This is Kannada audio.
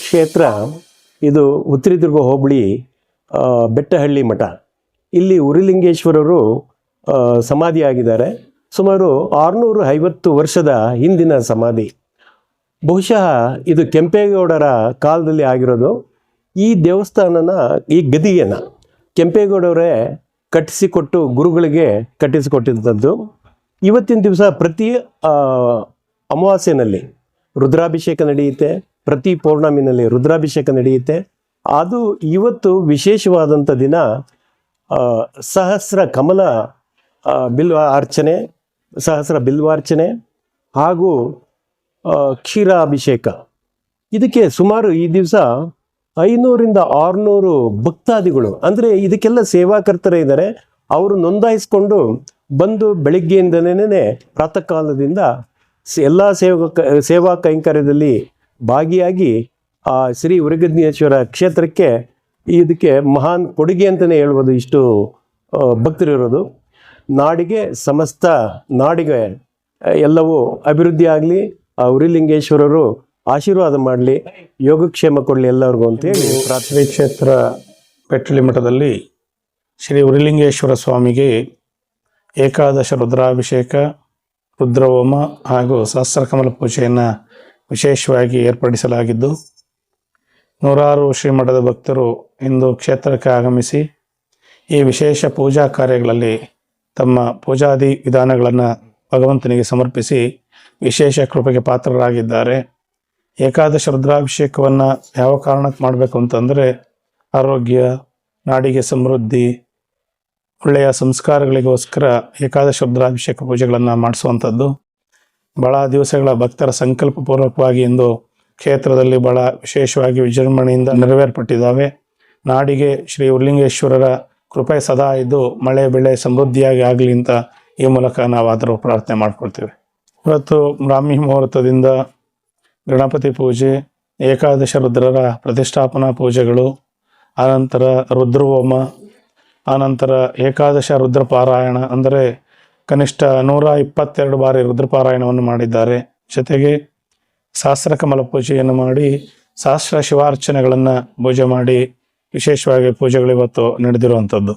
ಕ್ಷೇತ್ರ ಇದು ಉತ್ತರದುರ್ಗ ಹೋಬಳಿ ಬೆಟ್ಟಹಳ್ಳಿ ಮಠ. ಇಲ್ಲಿ ಉರಿಲಿಂಗೇಶ್ವರರು ಸಮಾಧಿ ಸಮಾಧಿಯಾಗಿದ್ದಾರೆ. ಸುಮಾರು ಆರುನೂರ ಐವತ್ತು ವರ್ಷದ ಹಿಂದಿನ ಸಮಾಧಿ. ಬಹುಶಃ ಇದು ಕೆಂಪೇಗೌಡರ ಕಾಲದಲ್ಲಿ ಆಗಿರೋದು. ಈ ದೇವಸ್ಥಾನನ, ಈ ಗದಿಯನ್ನು ಕೆಂಪೇಗೌಡವರೇ ಕಟ್ಟಿಸಿಕೊಟ್ಟು ಗುರುಗಳಿಗೆ ಕಟ್ಟಿಸಿಕೊಟ್ಟಿದ್ದದ್ದು. ಇವತ್ತಿನ ದಿವಸ ಪ್ರತಿ ಅಮಾವಾಸ್ಯೆನಲ್ಲಿ ರುದ್ರಾಭಿಷೇಕ ನಡೆಯುತ್ತೆ. ಪ್ರತಿ ಪೌರ್ಣಮಿನಲ್ಲಿ ರುದ್ರಾಭಿಷೇಕ ನಡೆಯುತ್ತೆ. ಅದು ಇವತ್ತು ವಿಶೇಷವಾದಂಥ ದಿನ ಸಹಸ್ರ ಕಮಲ ಬಿಲ್ವ ಅರ್ಚನೆ, ಸಹಸ್ರ ಬಿಲ್ವಾರ್ಚನೆ ಹಾಗೂ ಕ್ಷೀರಾಭಿಷೇಕ. ಇದಕ್ಕೆ ಸುಮಾರು ಈ ದಿವಸ ಐನೂರಿಂದ ಆರುನೂರು ಭಕ್ತಾದಿಗಳು, ಅಂದರೆ ಇದಕ್ಕೆಲ್ಲ ಸೇವಾಕರ್ತರೇ ಇದ್ದಾರೆ. ಅವರು ನೋಂದಾಯಿಸ್ಕೊಂಡು ಬಂದು ಬೆಳಿಗ್ಗೆಯಿಂದಲೇ ಪ್ರಾತಃ ಕಾಲದಿಂದ ಎಲ್ಲ ಸೇವಾ ಸೇವಾ ಕೈಂಕರ್ಯದಲ್ಲಿ ಭಾಗಿಯಾಗಿ ಆ ಶ್ರೀ ಉರಗಜ್ಞೇಶ್ವರ ಕ್ಷೇತ್ರಕ್ಕೆ ಇದಕ್ಕೆ ಮಹಾನ್ ಕೊಡುಗೆ ಅಂತಲೇ ಹೇಳ್ಬೋದು ಇಷ್ಟು ಭಕ್ತರಿರೋದು. ನಾಡಿಗೆ ಸಮಸ್ತ ನಾಡಿಗೆ ಎಲ್ಲವೂ ಅಭಿವೃದ್ಧಿ ಆಗಲಿ, ಆ ಉರಿಲಿಂಗೇಶ್ವರರು ಆಶೀರ್ವಾದ ಮಾಡಲಿ, ಯೋಗಕ್ಷೇಮ ಕೊಡಲಿ ಎಲ್ಲರಿಗೂ ಅಂತೇಳಿ ಪ್ರಾಥಮಿಕ ಕ್ಷೇತ್ರ ಬೆಟ್ಟಳಿ ಮಠದಲ್ಲಿ ಶ್ರೀ ಉರಿಲಿಂಗೇಶ್ವರ ಸ್ವಾಮಿಗೆ ಏಕಾದಶ ರುದ್ರಾಭಿಷೇಕ, ರುದ್ರಹೋಮ ಹಾಗೂ ಸಹಸ್ರಕಮಲ ಪೂಜೆಯನ್ನು ವಿಶೇಷವಾಗಿ ಏರ್ಪಡಿಸಲಾಗಿದ್ದು, ನೂರಾರು ಶ್ರೀಮಠದ ಭಕ್ತರು ಇಂದು ಕ್ಷೇತ್ರಕ್ಕೆ ಆಗಮಿಸಿ, ಈ ವಿಶೇಷ ಪೂಜಾ ಕಾರ್ಯಗಳಲ್ಲಿ ತಮ್ಮ ಪೂಜಾದಿ ವಿಧಾನಗಳನ್ನು ಭಗವಂತನಿಗೆ ಸಮರ್ಪಿಸಿ ವಿಶೇಷ ಕೃಪೆಗೆ ಪಾತ್ರರಾಗಿದ್ದಾರೆ. ಏಕಾದಶ ರುದ್ರಾಭಿಷೇಕವನ್ನು ಯಾವ ಕಾರಣಕ್ಕೆ ಮಾಡಬೇಕು ಅಂತಂದರೆ, ಆರೋಗ್ಯ, ನಾಡಿಗೆ ಸಮೃದ್ಧಿ, ಒಳ್ಳೆಯ ಸಂಸ್ಕಾರಗಳಿಗೋಸ್ಕರ ಏಕಾದಶ ರುದ್ರಾಭಿಷೇಕ ಪೂಜೆಗಳನ್ನು ಮಾಡಿಸುವಂಥದ್ದು. ಭಾಳ ದಿವಸಗಳ ಭಕ್ತರ ಸಂಕಲ್ಪಪೂರ್ವಕವಾಗಿ ಇಂದು ಕ್ಷೇತ್ರದಲ್ಲಿ ಬಹಳ ವಿಶೇಷವಾಗಿ ವಿಜೃಂಭಣೆಯಿಂದ ನೆರವೇರ್ಪಟ್ಟಿದ್ದಾವೆ. ನಾಡಿಗೆ ಶ್ರೀ ಉರ್ಲಿಂಗೇಶ್ವರರ ಕೃಪೆ ಸದಾ ಇದ್ದು ಮಳೆ, ಬೆಳೆ ಸಮೃದ್ಧಿಯಾಗಿ ಆಗಲಿ ಅಂತ ಈ ಮೂಲಕ ನಾವಾದರೂ ಪ್ರಾರ್ಥನೆ ಮಾಡ್ಕೊಳ್ತೀವಿ. ಇವತ್ತು ಬ್ರಾಹ್ಮಿ ಮುಹೂರ್ತದಿಂದ ಗಣಪತಿ ಪೂಜೆ, ಏಕಾದಶ ರುದ್ರರ ಪ್ರತಿಷ್ಠಾಪನಾ ಪೂಜೆಗಳು, ಆನಂತರ ರುದ್ರಹೋಮ, ಆನಂತರ ಏಕಾದಶ ರುದ್ರ ಪಾರಾಯಣ ಅಂದರೆ ಕನಿಷ್ಠ ನೂರ ಇಪ್ಪತ್ತೆರಡು ಬಾರಿ ರುದ್ರಪಾರಾಯಣವನ್ನು ಮಾಡಿದ್ದಾರೆ. ಜೊತೆಗೆ ಸಹಸ್ರ ಕಮಲ ಪೂಜೆಯನ್ನು ಮಾಡಿ ಸಹಸ್ರ ಶಿವಾರ್ಚನೆಗಳನ್ನು ಪೂಜೆ ಮಾಡಿ ವಿಶೇಷವಾಗಿ ಪೂಜೆಗಳು ಇವತ್ತು ನಡೆದಿರುವಂಥದ್ದು.